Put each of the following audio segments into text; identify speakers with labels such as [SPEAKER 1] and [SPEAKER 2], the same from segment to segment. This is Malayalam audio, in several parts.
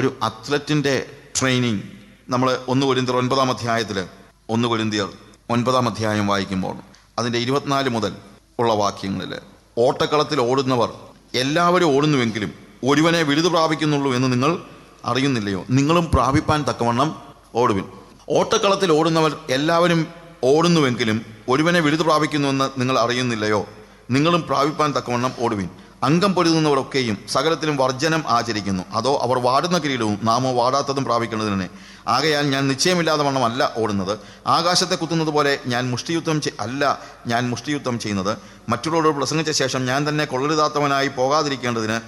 [SPEAKER 1] ഒരു അത്ലറ്റിന്റെ ട്രെയിനിങ് നമ്മൾ ഒന്ന് കൊരിന്തിയർ ഒൻപതാം അധ്യായത്തിൽ ഒന്ന് കൊരിന്തിയർ ഒൻപതാം അധ്യായം വായിക്കുമ്പോൾ അതിന്റെ ഇരുപത്തിനാല് മുതൽ ഉള്ള വാക്യങ്ങളിൽ ഓട്ടക്കളത്തിൽ ഓടുന്നവർ എല്ലാവരും ഓടുന്നുവെങ്കിലും ഒരുവനെ വിരുത് പ്രാപിക്കുന്നുള്ളൂ എന്ന് നിങ്ങൾ അറിയുന്നില്ലയോ? നിങ്ങളും പ്രാപിപ്പാൻ തക്കവണ്ണം ഓടുവിൻ. ഓട്ടക്കളത്തിൽ ഓടുന്നവർ എല്ലാവരും ഓടുന്നുവെങ്കിലും ഒരുവനെ വിരുത് പ്രാപിക്കുന്നുവെന്ന് നിങ്ങൾ അറിയുന്നില്ലയോ? നിങ്ങളും പ്രാപിപ്പാൻ തക്കവണ്ണം ഓടുവിൻ. അംഗം പൊരുതുന്നവരൊക്കെയും സകലത്തിലും വർജനം ആചരിക്കുന്നു. അതോ അവർ വാടുന്ന കിരീടവും നാമോ വാടാത്തതും പ്രാപിക്കുന്നതിനെ. ആകയാൽ ഞാൻ നിശ്ചയമില്ലാതെ വണ്ണം അല്ല ഓടുന്നത്. ആകാശത്തെ കുത്തുന്നത് പോലെ ഞാൻ മുഷ്ടിയുദ്ധം അല്ല ഞാൻ മുഷ്ടിയുദ്ധം ചെയ്യുന്നത്. മറ്റുള്ളവരോട് പ്രസംഗിച്ച ശേഷം ഞാൻ തന്നെ കൊള്ളരുതാത്തവനായി പോകാതിരിക്കേണ്ടതിന്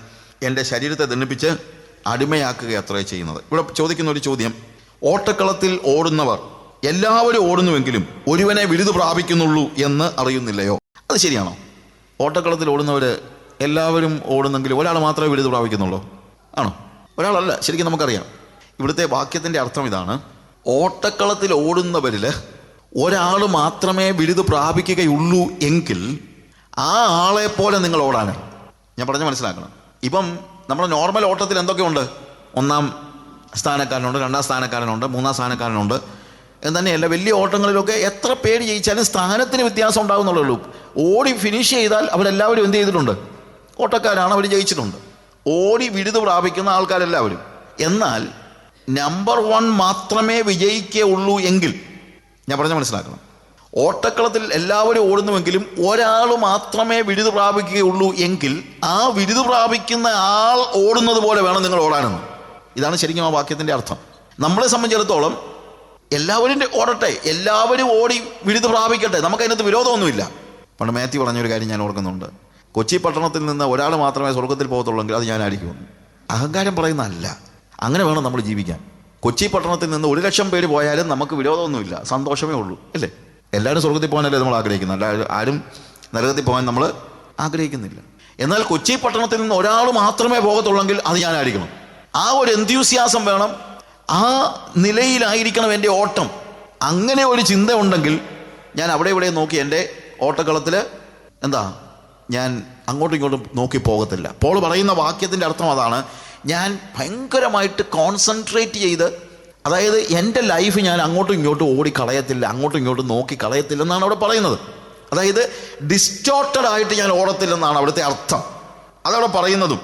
[SPEAKER 1] എന്റെ ശരീരത്തെ ദണ്ഡിപ്പിച്ച് അടിമയാക്കുക അത്രേ ചെയ്യുന്നത്. ഇവിടെ ചോദിക്കുന്ന ഒരു ചോദ്യം. ഓട്ടക്കളത്തിൽ ഓടുന്നവർ എല്ലാവരും ഓടുന്നുവെങ്കിലും ഒരുവനെ വിരുദ് പ്രാപിക്കുന്നുള്ളൂ എന്ന് അറിയുന്നില്ലയോ? അത് ശരിയാണോ? ഓട്ടക്കളത്തിൽ ഓടുന്നവർ എല്ലാവരും ഓടുന്നെങ്കിൽ ഒരാൾ മാത്രമേ വിരുദ് പ്രാപിക്കുന്നുള്ളൂ. ആണോ? ഒരാളല്ല ശരിക്കും നമുക്കറിയാം. ഇവിടുത്തെ വാക്യത്തിന്റെ അർത്ഥം ഇതാണ് ഓട്ടക്കളത്തിൽ ഓടുന്നവരിൽ ഒരാൾ മാത്രമേ ബിരുദ് പ്രാപിക്കുകയുള്ളൂ എങ്കിൽ ആ ആളെ പോലെ നിങ്ങൾ ഓടാനാണ്. ഞാൻ പറഞ്ഞ് മനസ്സിലാക്കണം. ഇപ്പം നമ്മുടെ നോർമൽ ഓട്ടത്തിൽ എന്തൊക്കെയുണ്ട് ഒന്നാം സ്ഥാനക്കാരനുണ്ട് രണ്ടാം സ്ഥാനക്കാരനുണ്ട് മൂന്നാം സ്ഥാനക്കാരനുണ്ട്. എന്ന് തന്നെയല്ല വലിയ ഓട്ടങ്ങളിലൊക്കെ എത്ര പേര് ജയിച്ചാലും സ്ഥാനത്തിന് വ്യത്യാസം ഉണ്ടാകുന്നുള്ളൂ. ഓടി ഫിനിഷ് ചെയ്താൽ അവരെല്ലാവരും എന്ത് ചെയ്തിട്ടുണ്ട്? ഓട്ടക്കാരാണ് അവർ ജയിച്ചിട്ടുണ്ട്. ഓടി വിരുദ് പ്രാപിക്കുന്ന ആൾക്കാരെല്ലാവരും. എന്നാൽ നമ്പർ വൺ മാത്രമേ വിജയിക്കുള്ളൂ എങ്കിൽ ഞാൻ പറഞ്ഞ മനസ്സിലാക്കണം. ഓട്ടക്കളത്തിൽ എല്ലാവരും ഓടുന്നുവെങ്കിലും ഒരാൾ മാത്രമേ വിരുദ് പ്രാപിക്കുകയുള്ളൂ എങ്കിൽ ആ വിരുദ് പ്രാപിക്കുന്ന ആൾ ഓടുന്നത് പോലെ വേണം നിങ്ങൾ ഓടാനെന്ന്. ഇതാണ് ശരിക്കും ആ വാക്യത്തിന്റെ അർത്ഥം. നമ്മളെ സംബന്ധിച്ചിടത്തോളം എല്ലാവരും ഓടട്ടെ എല്ലാവരും ഓടി വിരുദ് പ്രാപിക്കട്ടെ നമുക്കതിനകത്ത് വിരോധമൊന്നുമില്ല. പണ്ട് മാത്യു പറഞ്ഞൊരു കാര്യം ഞാൻ ഓർക്കുന്നുണ്ട്. കൊച്ചി പട്ടണത്തിൽ നിന്ന് ഒരാൾ മാത്രമേ സ്വർഗത്തിൽ പോകത്തുള്ളെങ്കിൽ അത് ഞാനായിരിക്കും. അഹങ്കാരം പറയുന്നതല്ല. അങ്ങനെ വേണം നമ്മൾ ജീവിക്കാൻ. കൊച്ചി പട്ടണത്തിൽ നിന്ന് ഒരു ലക്ഷം പേര് പോയാലും നമുക്ക് വിരോധമൊന്നുമില്ല. സന്തോഷമേ ഉള്ളൂ. അല്ലേ? എല്ലാവരും സ്വർഗത്തിൽ പോകാനല്ലേ നമ്മൾ ആഗ്രഹിക്കുന്നത്? അല്ല ആരും നരകത്തിൽ പോകാൻ നമ്മൾ ആഗ്രഹിക്കുന്നില്ല. എന്നാൽ കൊച്ചി പട്ടണത്തിൽ നിന്ന് ഒരാൾ മാത്രമേ പോകത്തുള്ളെങ്കിൽ അത് ഞാനായിരിക്കണം. ആ ഒരു എന്ത്യൂസിയാസം വേണം. ആ നിലയിലായിരിക്കണം എന്റെ ഓട്ടം. അങ്ങനെ ഒരു ചിന്ത ഉണ്ടെങ്കിൽ ഞാൻ അവിടെ ഇവിടെ നോക്കി എന്റെ ഓട്ടക്കളത്തിൽ എന്താ? ഞാൻ അങ്ങോട്ടും ഇങ്ങോട്ടും നോക്കി പോകത്തില്ല. പോൾ പറയുന്ന വാക്യത്തിന്റെ അർത്ഥം അതാണ് ഞാൻ ഭയങ്കരമായിട്ട് കോൺസെൻട്രേറ്റ് ചെയ്ത് അതായത് എന്റെ ലൈഫ് ഞാൻ അങ്ങോട്ടും ഇങ്ങോട്ടും ഓടി കളയത്തില്ല അങ്ങോട്ടും ഇങ്ങോട്ടും നോക്കി കളയത്തില്ല എന്നാണ് അവിടെ പറയുന്നത്. അതായത് ഡിസ്റ്റോർട്ടഡ് ആയിട്ട് ഞാൻ ഓടത്തില്ലെന്നാണ് അവിടുത്തെ അർത്ഥം. അതവിടെ പറയുന്നതും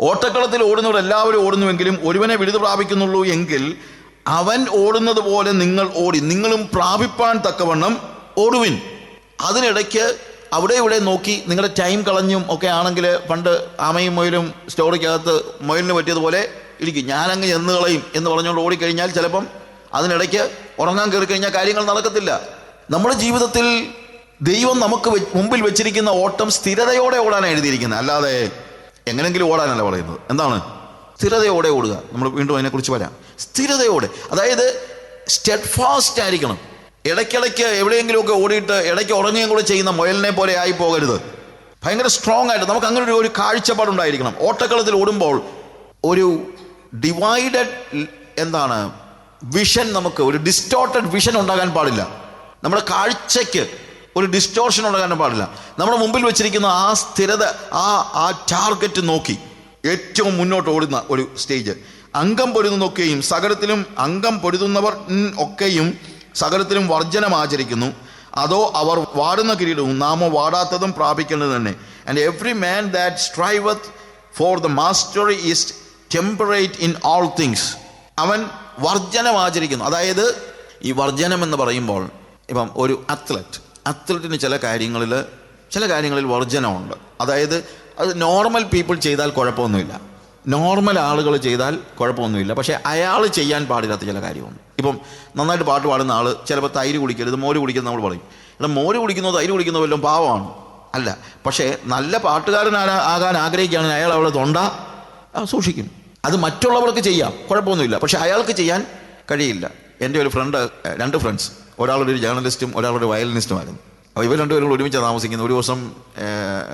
[SPEAKER 1] ഓട്ടക്കളത്തിൽ ഓടുന്നവർ എല്ലാവരും ഓടുന്നുവെങ്കിലും ഒരുവനെ വിടുതു പ്രാപിക്കുന്നുള്ളൂ എങ്കിൽ അവൻ ഓടുന്നത് പോലെ നിങ്ങൾ ഓടി നിങ്ങളും പ്രാപിപ്പാൻ തക്കവണ്ണം ഓടുവിൻ. അതിനിടയ്ക്ക് അവിടെ ഇവിടെ നോക്കി നിങ്ങളുടെ ടൈം കളഞ്ഞും ഒക്കെ ആണെങ്കിൽ പണ്ട് ആമയും മൊയിലും സ്റ്റോറിക്കകത്ത് മൊയിലിന് പറ്റിയതുപോലെ ഇരിക്കും. ഞാനങ്ങ് ചെന്ന് കളയും എന്ന് പറഞ്ഞുകൊണ്ട് ഓടിക്കഴിഞ്ഞാൽ ചിലപ്പം അതിനിടയ്ക്ക് ഉറങ്ങാൻ കയറി കഴിഞ്ഞാൽ കാര്യങ്ങൾ നടക്കത്തില്ല. നമ്മുടെ ജീവിതത്തിൽ ദൈവം നമുക്ക് മുമ്പിൽ വെച്ചിരിക്കുന്ന ഓട്ടം സ്ഥിരതയോടെ ഓടാനാണ് എഴുതിയിരിക്കുന്നത്. അല്ലാതെ എങ്ങനെങ്കിലും ഓടാനല്ല പറയുന്നത്. എന്താണ്? സ്ഥിരതയോടെ ഓടുക. നമ്മൾ വീണ്ടും അതിനെക്കുറിച്ച് വരാം. സ്ഥിരതയോടെ. അതായത് സ്റ്റെഡ് ഫാസ്റ്റ് ആയിരിക്കണം. ഇടയ്ക്കിടയ്ക്ക് എവിടെയെങ്കിലുമൊക്കെ ഓടിയിട്ട് ഇടയ്ക്ക് ഉറങ്ങുകയും കൂടെ ചെയ്യുന്ന മുയലിനെ പോലെ ആയി പോകരുത്. ഭയങ്കര സ്ട്രോങ് ആയിട്ട് നമുക്ക് അങ്ങനെ ഒരു- കാഴ്ചപ്പാടുണ്ടായിരിക്കണം ഓട്ടക്കളത്തിൽ ഓടുമ്പോൾ ഒരു ഡിവൈഡഡ് എന്താണ് വിഷൻ നമുക്ക് ഒരു ഡിസ്റ്റോർട്ടഡ് വിഷൻ ഉണ്ടാകാൻ പാടില്ല. നമ്മുടെ കാഴ്ചയ്ക്ക് ഒരു ഡിസ്റ്റോർഷൻ ഉണ്ടാകാൻ പാടില്ല. നമ്മുടെ മുമ്പിൽ വെച്ചിരിക്കുന്ന ആ സ്ഥിരത ആ ആ ടാർഗറ്റ് നോക്കി ഏറ്റവും മുന്നോട്ട് ഓടുന്ന ഒരു സ്റ്റേജ് അംഗം പൊരുതുന്നൊക്കെയും സകലത്തിലും അംഗം പൊരുതുന്നവർ ഒക്കെയും സകലത്തിലും വർജനം ആചരിക്കുന്നു. അതോ അവർ വാടുന്ന കിരീടവും നാമോ വാടാത്തതും പ്രാപിക്കേണ്ടത് തന്നെ. And every man that striveth for the mastery is temperate in all things അവൻ വർജനം ആചരിക്കുന്നു. അതായത് ഈ വർജനം എന്ന് പറയുമ്പോൾ ഇപ്പം ഒരു അത്ലറ്റ് അത്ലറ്റിന് ചില കാര്യങ്ങളിൽ ചില കാര്യങ്ങളിൽ വർജനമുണ്ട് അതായത് അത് നോർമൽ പീപ്പിൾ ചെയ്താൽ കുഴപ്പമൊന്നുമില്ല. നോർമൽ ആളുകൾ ചെയ്താൽ കുഴപ്പമൊന്നുമില്ല. പക്ഷേ അയാൾ ചെയ്യാൻ പാടില്ലാത്ത ചില കാര്യമുണ്ട്. ഇപ്പം നന്നായിട്ട് പാട്ട് പാടുന്ന ആൾ ചിലപ്പോൾ തൈര് കുടിക്കരുത് മോര് കുടിക്കുന്നത് നമ്മൾ പറയും. എന്നാൽ മോര് കുടിക്കുന്നോ തൈര് കുടിക്കുന്നോ വല്ലതും പാവമാണ്. അല്ല പക്ഷേ നല്ല പാട്ടുകാരൻ ആകാൻ ആഗ്രഹിക്കുകയാണെങ്കിൽ അയാൾ അവളെ തൊണ്ട സൂക്ഷിക്കും. അത് മറ്റുള്ളവർക്ക് ചെയ്യാം കുഴപ്പമൊന്നുമില്ല. പക്ഷേ അയാൾക്ക് ചെയ്യാൻ കഴിയില്ല. എന്റെ ഒരു ഫ്രണ്ട് രണ്ട് ഫ്രണ്ട്സ് ഒരാളൊരു ജേർണലിസ്റ്റും ഒരാളൊരു വയലിനിസ്റ്റുമായിരുന്നു അപ്പോൾ ഇവർ രണ്ടുപേരും ഒരുമിച്ച് താമസിക്കുന്നത്. ഒരു ദിവസം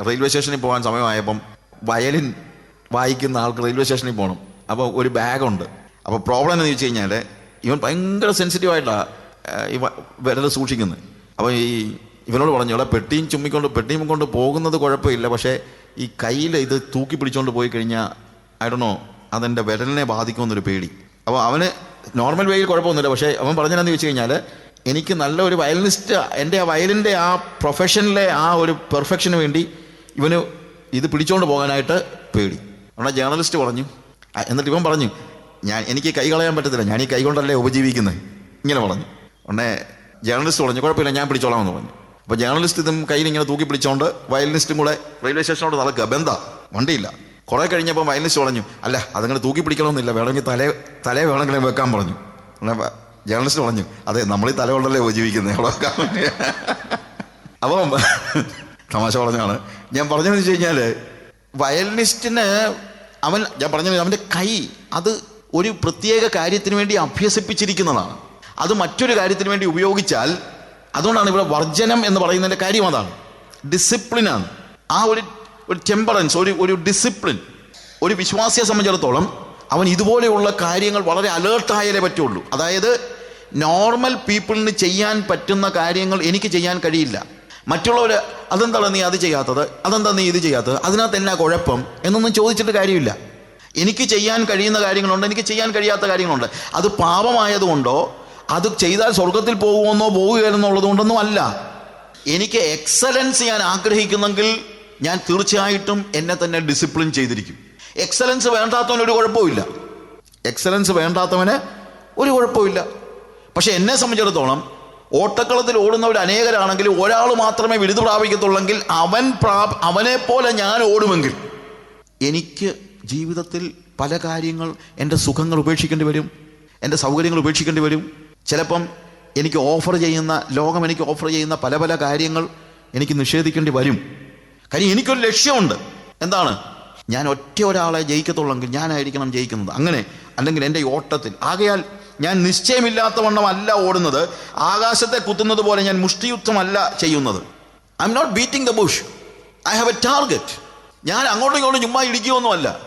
[SPEAKER 1] റെയിൽവേ സ്റ്റേഷനിൽ പോകാൻ സമയമായപ്പം വയലിൻ വായിക്കുന്ന ആൾക്ക് റെയിൽവേ സ്റ്റേഷനിൽ പോകണം അപ്പോൾ ഒരു ബാഗുണ്ട് അപ്പോൾ പ്രോബ്ലം എന്ന് ചോദിച്ചു കഴിഞ്ഞാൽ ഇവൻ ഭയങ്കര സെൻസിറ്റീവായിട്ടാണ് ഈ വിരൽ സൂക്ഷിക്കുന്നത് അപ്പോൾ ഈ ഇവനോട് പറഞ്ഞു ഇവിടെ പെട്ടിയും ചുമ്മിക്കൊണ്ട് പെട്ടിയും കൊണ്ട് പോകുന്നത് കുഴപ്പമില്ല. പക്ഷേ ഈ കയ്യിൽ ഇത് തൂക്കി പിടിച്ചുകൊണ്ട് പോയി കഴിഞ്ഞാൽ ഐ ഡോ നോ അതെന്റെ വിരലിനെ ബാധിക്കുമെന്നൊരു പേടി. അപ്പോൾ അവന് നോർമൽ വേയിൽ കുഴപ്പമൊന്നുമില്ല. പക്ഷേ അവൻ പറഞ്ഞതെന്ന് വെച്ച് കഴിഞ്ഞാൽ എനിക്ക് നല്ല ഒരു വയലിനിസ്റ്റ് എന്റെ ആ വയലിന്റെ ആ പ്രൊഫഷനിലെ ആ ഒരു പെർഫെക്ഷന് വേണ്ടി ഇവന് ഇത് പിടിച്ചുകൊണ്ട് പോകാനായിട്ട് പേടി. അവിടെ ജേർണലിസ്റ്റ് പറഞ്ഞു. എന്നിട്ട് ഇവൻ പറഞ്ഞു ഞാൻ എനിക്ക് കൈ കളയാൻ പറ്റത്തില്ല ഞാൻ ഈ കൈ കൊണ്ടല്ലേ ഉപജീവിക്കുന്നത് ഇങ്ങനെ പറഞ്ഞു. ഉടനെ ജേർണലിസ്റ്റ് പറഞ്ഞു കുഴപ്പമില്ല ഞാൻ പിടിച്ചോളാം എന്ന് പറഞ്ഞു. അപ്പോൾ ജേർണലിസ്റ്റ് ഇതും കയ്യിൽ ഇങ്ങനെ തൂക്കി പിടിച്ചോണ്ട് വയലിനിസ്റ്റും കൂടെ റെയിൽവേ സ്റ്റേഷനോട് നടക്കുക. ബന്ധ വണ്ടിയില്ല. കുറേ കഴിഞ്ഞപ്പോൾ വയലിനിസ്റ്റ് പറഞ്ഞു അല്ല അതങ്ങനെ തൂക്കി പിടിക്കണമെന്നില്ല വേണമെങ്കിൽ തലേ തലേ വേണമെങ്കിൽ വെക്കാൻ പറഞ്ഞു. ജേർണലിസ്റ്റ് പറഞ്ഞു അതെ നമ്മൾ ഈ തല കൊണ്ടല്ലേ ഉപജീവിക്കുന്നത് അവിടെ വെക്കാൻ അപ്പം തമാശ പറഞ്ഞാണ് ഞാൻ പറഞ്ഞതെന്ന് വെച്ച് കഴിഞ്ഞാൽ വയലിനിസ്റ്റിന് അവൻ ഞാൻ പറഞ്ഞില്ല അവന്റെ കൈ അത് ഒരു പ്രത്യേക കാര്യത്തിന് വേണ്ടി അഭ്യസിപ്പിച്ചിരിക്കുന്നതാണ്. അത് മറ്റൊരു കാര്യത്തിന് വേണ്ടി ഉപയോഗിച്ചാൽ അതുകൊണ്ടാണ് ഇവിടെ വർജനം എന്ന് പറയുന്നതിന്റെ കാര്യം അതാണ്. ഡിസിപ്ലിനാണ് ആ ഒരു ഒരു ടെമ്പറൻസ് ഒരു ഒരു ഡിസിപ്ലിൻ ഒരു വിശ്വാസിയെ സംബന്ധിച്ചിടത്തോളം അവൻ ഇതുപോലെയുള്ള കാര്യങ്ങൾ വളരെ അലേർട്ടായാലേ പറ്റുള്ളൂ. അതായത് നോർമൽ പീപ്പിളിന് ചെയ്യാൻ പറ്റുന്ന കാര്യങ്ങൾ എനിക്ക് ചെയ്യാൻ കഴിയില്ല. മറ്റുള്ളവർ അതെന്താണ് നീ അത് ചെയ്യാത്തത് അതെന്താ നീ ഇത് ചെയ്യാത്തത് അതിനകത്ത് എന്നാ കുഴപ്പം എന്നൊന്നും ചോദിച്ചിട്ട് കാര്യമില്ല. എനിക്ക് ചെയ്യാൻ കഴിയുന്ന കാര്യങ്ങളുണ്ട് എനിക്ക് ചെയ്യാൻ കഴിയാത്ത കാര്യങ്ങളുണ്ട്. അത് പാപമായതുകൊണ്ടോ അത് ചെയ്താൽ സ്വർഗത്തിൽ പോകുമെന്നോ പോകുകയെന്നുള്ളത് കൊണ്ടൊന്നും അല്ല. എനിക്ക് എക്സലൻസ് ഞാൻ ആഗ്രഹിക്കുന്നെങ്കിൽ ഞാൻ തീർച്ചയായിട്ടും എന്നെ തന്നെ ഡിസിപ്ലിൻ ചെയ്തിരിക്കും. എക്സലൻസ് വേണ്ടാത്തവന് ഒരു കുഴപ്പമില്ല എക്സലൻസ് വേണ്ടാത്തവന് ഒരു കുഴപ്പമില്ല പക്ഷെ എന്നെ സംബന്ധിച്ചിടത്തോളം ഓട്ടക്കളത്തിൽ ഓടുന്നവർ അനേകരാണെങ്കിൽ ഒരാൾ മാത്രമേ വിരുദ് പ്രാപിക്കത്തുള്ളെങ്കിൽ അവൻ പ്രാ അവനെപ്പോലെ ഞാൻ ഓടുമെങ്കിൽ. എനിക്ക് ജീവിതത്തിൽ പല കാര്യങ്ങൾ എന്റെ സുഖങ്ങൾ ഉപേക്ഷിക്കേണ്ടി വരും എന്റെ സൗകര്യങ്ങൾ ഉപേക്ഷിക്കേണ്ടി വരും. ചിലപ്പം എനിക്ക് ഓഫർ ചെയ്യുന്ന ലോകം എനിക്ക് ഓഫർ ചെയ്യുന്ന പല പല കാര്യങ്ങൾ എനിക്ക് നിഷേധിക്കേണ്ടി വരും. കാര്യം എനിക്കൊരു ലക്ഷ്യമുണ്ട്. എന്താണ്? ഞാൻ ഒറ്റ ഒരാളെ ജയിക്കത്തുള്ളെങ്കിൽ ഞാനായിരിക്കണം ജയിക്കുന്നത്. അങ്ങനെ അല്ലെങ്കിൽ എന്റെ ഓട്ടത്തിൽ. ആകയാൽ ഞാൻ നിശ്ചയമില്ലാത്തവണ്ണം അല്ല ഓടുന്നത്. ആകാശത്തെ കുത്തുന്നത് പോലെ ഞാൻ മുഷ്ടിയുദ്ധമല്ല ചെയ്യുന്നത്. I'm not beating the bush I have a target ഞാൻ അങ്ങോട്ടും ഇങ്ങോട്ടും ചുമ്മാ ഇടിക്കുകയൊന്നുമല്ല.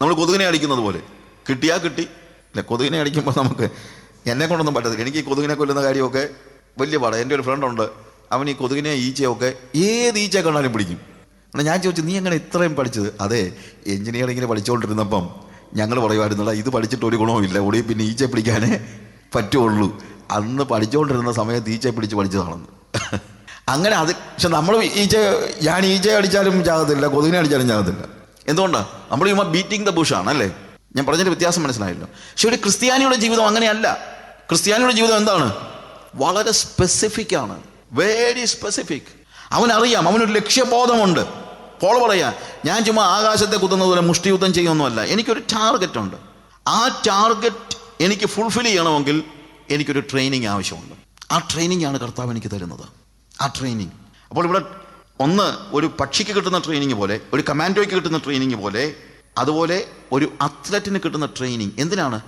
[SPEAKER 1] നമ്മൾ കൊതുകിനെ അടിക്കുന്നത് പോലെ. കിട്ടിയാ കിട്ടി. അല്ല കൊതുകിനെ അടിക്കുമ്പോൾ നമുക്ക് എന്നെ കൊണ്ടൊന്നും പറ്റത്തില്ല. എനിക്ക് ഈ കൊതുകിനെ കൊല്ലുന്ന കാര്യമൊക്കെ വലിയ പാടാണ് എന്റെ ഒരു ഫ്രണ്ടുണ്ട് അവൻ ഈ കൊതുകിനെ ഈച്ചയൊക്കെ ഏത് ഈച്ച കണ്ടാലും പിടിക്കും. എന്നാൽ ഞാൻ ചോദിച്ചു നീ എങ്ങനെ ഇത്രയും പഠിച്ചത്? അതെ എഞ്ചിനീയറിങ്ങിന് പഠിച്ചുകൊണ്ടിരുന്നപ്പം ഞങ്ങൾ പറയുമായിരുന്നില്ല ഇത് പഠിച്ചിട്ട് ഒരു ഗുണവുമില്ല. ഓടി പിന്നെ ഈച്ച പിടിക്കാനേ പറ്റുള്ളൂ. അന്ന് പഠിച്ചുകൊണ്ടിരുന്ന സമയത്ത് ഈച്ച പിടിച്ച് പഠിച്ചതാണെന്ന്. അങ്ങനെ അത് പക്ഷെ നമ്മൾ ഈച്ച ഞാൻ ഈച്ച അടിച്ചാലും ചാകത്തില്ല കൊതുകിനെ അടിച്ചാലും ചാകത്തില്ല. എന്തുകൊണ്ടാണ് നമ്മൾ ചുമ്മാ ബീറ്റിംഗ് ദ ബുഷാണ് അല്ലേ? ഞാൻ പറഞ്ഞതിന്റെ വ്യത്യാസം മനസ്സിലായല്ലോ. പക്ഷെ ഒരു ക്രിസ്ത്യാനിയുടെ ജീവിതം അങ്ങനെയല്ല. ക്രിസ്ത്യാനിയുടെ ജീവിതം എന്താണ്? വളരെ സ്പെസിഫിക് ആണ്. വെരി സ്പെസിഫിക് അവനറിയാം അവനൊരു ലക്ഷ്യബോധമുണ്ട്. പോൾ പറയാ ഞാൻ ചുമ്മാ ആകാശത്തെ കുത്തുന്നത് പോലെ മുഷ്ടിയുദ്ധം ചെയ്യുന്നൊന്നുമല്ല. എനിക്കൊരു ടാർഗറ്റ് ഉണ്ട് ആ ടാർഗറ്റ് എനിക്ക് ഫുൾഫിൽ ചെയ്യണമെങ്കിൽ എനിക്കൊരു ട്രെയിനിങ് ആവശ്യമുണ്ട്. ആ ട്രെയിനിങ് ആണ് കർത്താവ് എനിക്ക് തരുന്നത്. ആ ട്രെയിനിങ് അപ്പോൾ ഇവിടെ ഒന്ന് ഒരു പക്ഷിക്ക് കിട്ടുന്ന ട്രെയിനിങ് പോലെ ഒരു കമാൻഡോയ്ക്ക് കിട്ടുന്ന ട്രെയിനിങ് പോലെ അതുപോലെ ഒരു അത്ലറ്റിന് കിട്ടുന്ന ട്രെയിനിങ് എന്തിനാണ്?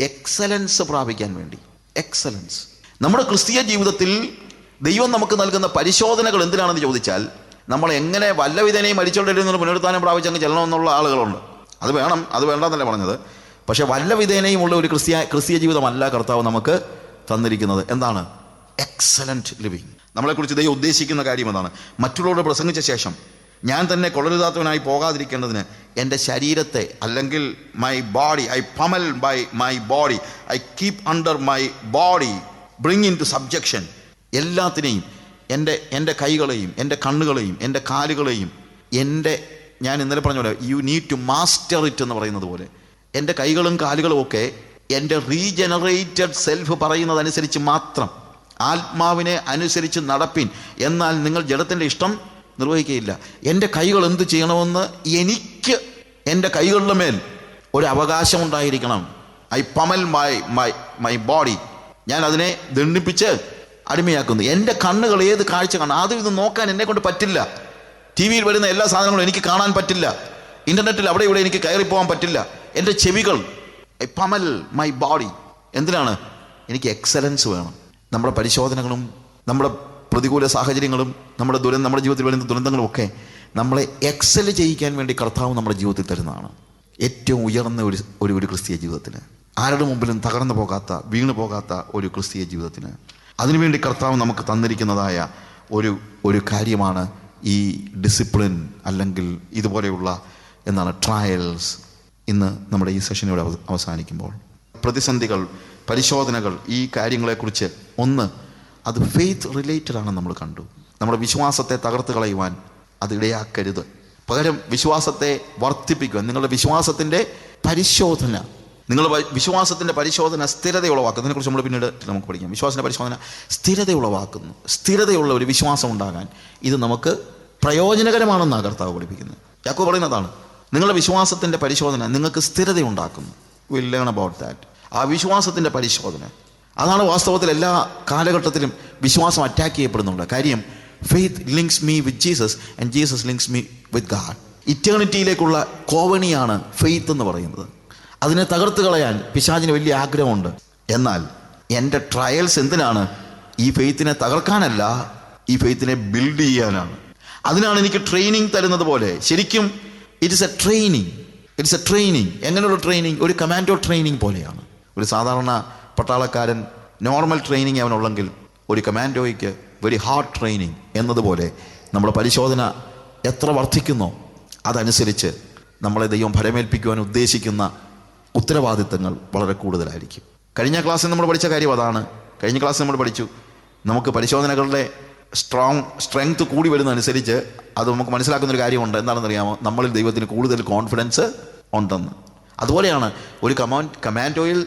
[SPEAKER 1] എക്സലൻസ് പ്രാപിക്കാൻ വേണ്ടി. എക്സലൻസ് നമ്മുടെ ക്രിസ്തീയ ജീവിതത്തിൽ ദൈവം നമുക്ക് നൽകുന്ന പരിശോധനകൾ എന്തിനാണെന്ന് ചോദിച്ചാൽ നമ്മൾ എങ്ങനെ വല്ലവിധനെയും മരിച്ചോണ്ടിരുന്ന പുനരുത്ഥാനം പ്രാപിച്ചങ്ങ് ചെല്ലണമെന്നുള്ള ആളുകളുണ്ട്. അത് വേണം അത് വേണ്ടെന്നല്ല പറഞ്ഞത്. പക്ഷേ വല്ലവിധേനയും ഉള്ള ഒരു ക്രിസ്തീയ ക്രിസ്തീയ ജീവിതമല്ല കർത്താവ് നമുക്ക് തന്നിരിക്കുന്നത്. എന്താണ്? എക്സലന്റ് ലിവിങ് നമ്മളെക്കുറിച്ച് ദൈവം ഉദ്ദേശിക്കുന്ന കാര്യം എന്താണ് മറ്റുള്ളവരോട് പ്രസംഗിച്ച ശേഷം ഞാൻ തന്നെ കൊള്ളരുതാത്തവനായി പോകാതിരിക്കേണ്ടതിന് എന്റെ ശരീരത്തെ അല്ലെങ്കിൽ my body I pummel by my body I keep under my body bring into subjection എല്ലാത്തിനെയും എന്റെ എന്റെ കൈകളെയും എന്റെ കണ്ണുകളെയും എന്റെ കാലുകളെയും എന്റെ ഞാൻ ഇന്നലെ പറഞ്ഞ പോലെ you need to master it എന്ന് പറയുന്നത് പോലെ എന്റെ കൈകളും കാലുകളും ഒക്കെ എന്റെ റീജനറേറ്റഡ് സെൽഫ് പറയുന്നതനുസരിച്ച് മാത്രം ആത്മാവിനെ അനുസരിച്ച് നടപ്പിൻ. എന്നാൽ നിങ്ങൾ ജഡത്തിന്റെ ഇഷ്ടം നിർവഹിക്കുകയില്ല. എന്റെ കൈകൾ എന്ത് ചെയ്യണമെന്ന് എനിക്ക് എന്റെ കൈകളുടെ മേൽ ഒരു അവകാശം ഉണ്ടായിരിക്കണം. I pummel my my my body ഞാൻ അതിനെ ദണ്ഡിപ്പിച്ച് അടിമയാക്കുന്നു. എന്റെ കണ്ണുകൾ ഏത് കാഴ്ച കാണാൻ ആദ്യം ഇത് നോക്കാൻ എന്നെ കൊണ്ട് പറ്റില്ല. ടി വിയിൽ വരുന്ന എല്ലാ സാധനങ്ങളും എനിക്ക് കാണാൻ പറ്റില്ല. ഇന്റർനെറ്റിൽ അവിടെ ഇവിടെ എനിക്ക് കയറി പോകാൻ പറ്റില്ല. എന്റെ ചെവികൾ ഐ പമൽ മൈ ബോഡി. എന്തിനാണ്? എനിക്ക് എക്സലൻസ് വേണം. നമ്മുടെ പരിശോധനകളും നമ്മുടെ പ്രതികൂല സാഹചര്യങ്ങളും നമ്മുടെ ദുരന്തം നമ്മുടെ ജീവിതത്തിൽ വരുന്ന ദുരന്തങ്ങളും ഒക്കെ നമ്മളെ എക്സൽ ചെയ്യിക്കാൻ വേണ്ടി കർത്താവ് നമ്മുടെ ജീവിതത്തിൽ തരുന്നതാണ്. ഏറ്റവും ഉയർന്ന ഒരു ഒരു ഒരു ക്രിസ്തീയ ജീവിതത്തിന്. ആരുടെ മുമ്പിലും തകർന്നു പോകാത്ത വീണു പോകാത്ത ഒരു ക്രിസ്തീയ ജീവിതത്തിന്. അതിനുവേണ്ടി കർത്താവ് നമുക്ക് തന്നിരിക്കുന്നതായ ഒരു ഒരു കാര്യമാണ് ഈ ഡിസിപ്ലിൻ അല്ലെങ്കിൽ ഇതുപോലെയുള്ള എന്താണ് ട്രയൽസ് ഇന്ന് നമ്മുടെ ഈ സെഷനിലൂടെ അവസാനിക്കുമ്പോൾ. പ്രതിസന്ധികൾ പരിശോധനകൾ ഈ കാര്യങ്ങളെക്കുറിച്ച് ഒന്ന് അത് ഫെയ്ത്ത് റിലേറ്റഡ് ആണ് നമ്മൾ കണ്ടു. നമ്മുടെ വിശ്വാസത്തെ തകർത്ത് കളയുവാൻ അത് ഇടയാക്കരുത്. പകരം വിശ്വാസത്തെ വർദ്ധിപ്പിക്കുവാൻ നിങ്ങളുടെ വിശ്വാസത്തിന്റെ പരിശോധന നിങ്ങളുടെ വ- വിശ്വാസത്തിന്റെ പരിശോധന സ്ഥിരത ഉളവാക്കുന്നു അതിനെക്കുറിച്ച് നമ്മൾ പിന്നീട് നമുക്ക് പഠിക്കാം. വിശ്വാസത്തിന്റെ പരിശോധന സ്ഥിരത ഉളവാക്കുന്നു സ്ഥിരതയുള്ള ഒരു വിശ്വാസം ഉണ്ടാകാൻ ഇത് നമുക്ക് പ്രയോജനകരമാണെന്നാണ് കർത്താവ് പഠിപ്പിക്കുന്നത് യാക്കോ പറയുന്നതാണ് നിങ്ങളുടെ വിശ്വാസത്തിന്റെ പരിശോധന നിങ്ങൾക്ക് സ്ഥിരത ഉണ്ടാക്കുന്നു വിൽ ലേൺ അബൌട്ട് ദാറ്റ് ആ വിശ്വാസത്തിന്റെ പരിശോധന. അതാണ് വാസ്തവത്തിൽ എല്ലാ കാലഘട്ടത്തിലും വിശ്വാസം അറ്റാക്ക് ചെയ്യപ്പെടുന്നുണ്ട്. കാര്യം faith links me with Jesus and Jesus links me with God ഇറ്റേണിറ്റിയിലേക്കുള്ള കോവണിയാണ് ഫെയ്ത്ത് എന്ന് പറയുന്നത്. അതിനെ തകർത്ത് കളയാൻ പിശാചിന് വലിയ ആഗ്രഹമുണ്ട്. എന്നാൽ എന്റെ ട്രയൽസ് എന്തിനാണ്? ഈ ഫെയ്ത്തിനെ തകർക്കാനല്ല ഈ ഫെയ്ത്തിനെ ബിൽഡ് ചെയ്യാനാണ്. അതിനാണ് എനിക്ക് ട്രെയിനിങ് തരുന്നത് പോലെ. ശരിക്കും it's a training it's a training എങ്ങനെയുള്ള ട്രെയിനിങ് ഒരു കമാൻഡോ ട്രെയിനിങ് പോലെയാണ്. ഒരു സാധാരണ പട്ടാളക്കാരൻ നോർമൽ ട്രെയിനിങ് അവനുള്ളെങ്കിൽ ഒരു കമാൻഡോയ്ക്ക് വെരി ഹാർഡ് ട്രെയിനിങ് എന്നതുപോലെ നമ്മുടെ പരിശോധന എത്ര വർദ്ധിക്കുന്നോ അതനുസരിച്ച് നമ്മളെ ദൈവം ഫലമേൽപ്പിക്കുവാൻ ഉദ്ദേശിക്കുന്ന ഉത്തരവാദിത്തങ്ങൾ വളരെ കൂടുതലായിരിക്കും. കഴിഞ്ഞ ക്ലാസ്സിൽ നമ്മൾ പഠിച്ച കാര്യം അതാണ്. കഴിഞ്ഞ ക്ലാസ്സിൽ നമ്മൾ പഠിച്ചു. നമുക്ക് പരിശോധനകളുടെ സ്ട്രോങ് സ്ട്രെങ്ത് കൂടി വരുന്നതനുസരിച്ച് അത് നമുക്ക് മനസ്സിലാക്കുന്ന ഒരു കാര്യമുണ്ട്. എന്താണെന്ന് അറിയാമോ നമ്മളിൽ ദൈവത്തിന് കൂടുതൽ കോൺഫിഡൻസ് ഉണ്ടെന്ന്. അതുപോലെയാണ് ഒരു കമാൻ കമാൻഡോയിൽ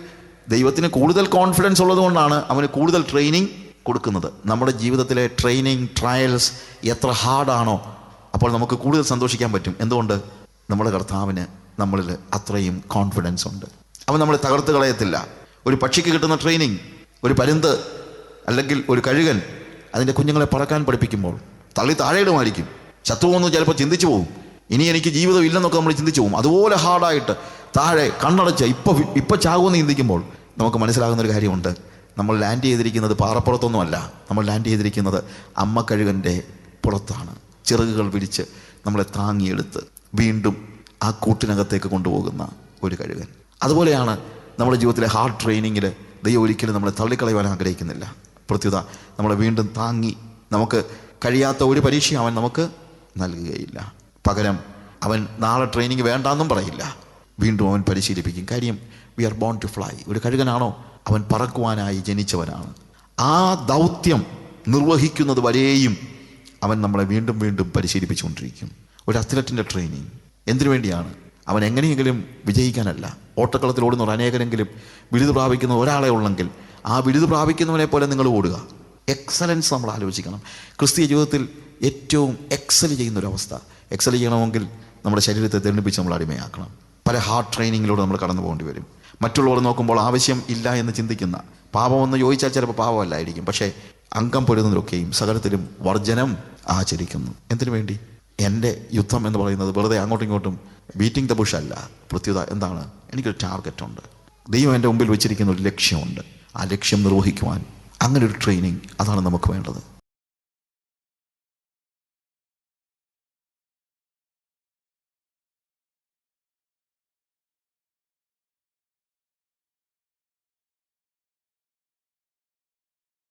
[SPEAKER 1] ദൈവത്തിന് കൂടുതൽ കോൺഫിഡൻസ് ഉള്ളതുകൊണ്ടാണ് അവന് കൂടുതൽ ട്രെയിനിങ് കൊടുക്കുന്നത്. നമ്മുടെ ജീവിതത്തിലെ ട്രെയിനിങ് ട്രയൽസ് എത്ര ഹാർഡാണോ അപ്പോൾ നമുക്ക് കൂടുതൽ സന്തോഷിക്കാൻ പറ്റും. എന്തുകൊണ്ട്? നമ്മുടെ കർത്താവിന് നമ്മളിൽ അത്രയും കോൺഫിഡൻസ് ഉണ്ട്. അവൻ നമ്മളെ തകർത്ത് കളയത്തില്ല. ഒരു പക്ഷിക്ക് കിട്ടുന്ന ട്രെയിനിങ് ഒരു പരുന്ത് അല്ലെങ്കിൽ ഒരു കഴുകൻ അതിന്റെ കുഞ്ഞുങ്ങളെ പറക്കാൻ പഠിപ്പിക്കുമ്പോൾ തള്ളി താഴെയിടുമായിരിക്കും. ശത്രുവെന്ന് ചിലപ്പോൾ ചിന്തിച്ചു പോകും ഇനി എനിക്ക് ജീവിതം ഇല്ലെന്നൊക്കെ നമ്മൾ ചിന്തിച്ചു പോകും അതുപോലെ ഹാർഡായിട്ട് താഴെ കണ്ണടച്ച് ഇപ്പോൾ ഇപ്പോൾ ചാകുമെന്ന് ചിന്തിക്കുമ്പോൾ നമുക്ക് മനസ്സിലാകുന്ന ഒരു കാര്യമുണ്ട്. നമ്മൾ ലാൻഡ് ചെയ്തിരിക്കുന്നത് പാറപ്പുറത്തൊന്നുമല്ല. നമ്മൾ ലാൻഡ് ചെയ്തിരിക്കുന്നത് അമ്മ കഴുകന്റെ പുറത്താണ്. ചിറകുകൾ പിടിച്ച് നമ്മളെ താങ്ങിയെടുത്ത് വീണ്ടും ആ കൂട്ടിനകത്തേക്ക് കൊണ്ടുപോകുന്ന ഒരു കഴുകൻ അതുപോലെയാണ് നമ്മുടെ ജീവിതത്തിലെ ഹാർഡ് ട്രെയിനിങ്ങിൽ ദൈവം ഒരിക്കലും നമ്മളെ തള്ളിക്കളയുവാൻ ആഗ്രഹിക്കുന്നില്ല. പ്രത്യുത നമ്മളെ വീണ്ടും താങ്ങി നമുക്ക് കഴിയാത്ത ഒരു പരീക്ഷ അവൻ നമുക്ക് നൽകുകയില്ല. പകരം അവൻ നാളെ ട്രെയിനിങ് വേണ്ടാന്നും പറയില്ല. വീണ്ടും അവൻ പരിശീലിപ്പിക്കും. കാര്യം we are born to fly ഒരു കഴുകനാണോ അവൻ പറക്കുവാനായി ജനിച്ചവനാണ്. ആ ദൗത്യം നിർവഹിക്കുന്നത് വരെയും അവൻ നമ്മളെ വീണ്ടും വീണ്ടും പരിശീലിപ്പിച്ചുകൊണ്ടിരിക്കും. ഒരു അത്ലറ്റിന്റെ ട്രെയിനിങ് എന്തിനു വേണ്ടിയാണ്? അവൻ എങ്ങനെയെങ്കിലും വിജയിക്കാനല്ല. ഓട്ടക്കളത്തിൽ ഓടുന്നവർ അനേകരെങ്കിലും ബിരുദ പ്രാപിക്കുന്ന ഒരാളെ ഉള്ളെങ്കിൽ ആ ബിരുദ പ്രാപിക്കുന്നവനെ പോലെ നിങ്ങൾ ഓടുക. എക്സലൻസ് നമ്മൾ ആലോചിക്കണം. ക്രിസ്തീയ ജീവിതത്തിൽ ഏറ്റവും എക്സൽ ചെയ്യുന്ന ഒരു അവസ്ഥ. എക്സൽ ചെയ്യണമെങ്കിൽ നമ്മുടെ ശരീരത്തെ തെളിപ്പിച്ച് നമ്മൾ അടിമയാക്കണം. പല ഹാർഡ് ട്രെയിനിങ്ങിലൂടെ നമ്മൾ കടന്നു പോകേണ്ടി വരും. മറ്റുള്ളവർ നോക്കുമ്പോൾ ആവശ്യം ഇല്ല എന്ന് ചിന്തിക്കുന്ന. പാപമെന്ന് ചോദിച്ചാൽ ചിലപ്പോൾ പാപമല്ലായിരിക്കും. പക്ഷേ അംഗം പൊരുന്നതിലൊക്കെയും സകലത്തിലും വർജനം ആചരിക്കുന്നു. എന്തിനു വേണ്ടി? എന്റെ യുദ്ധം എന്ന് പറയുന്നത് വെറുതെ അങ്ങോട്ടും ഇങ്ങോട്ടും ബീറ്റിംഗ് ദ ബുഷ് അല്ല. പ്രത്യുത എന്താണ്? എനിക്കൊരു ടാർഗറ്റ് ഉണ്ട്. ദൈവം എന്റെ മുമ്പിൽ വെച്ചിരിക്കുന്ന ഒരു ലക്ഷ്യമുണ്ട്. ആ ലക്ഷ്യം നിർവഹിക്കുവാൻ. അങ്ങനെ ഒരു ട്രെയിനിങ് അതാണ് നമുക്ക് വേണ്ടത്.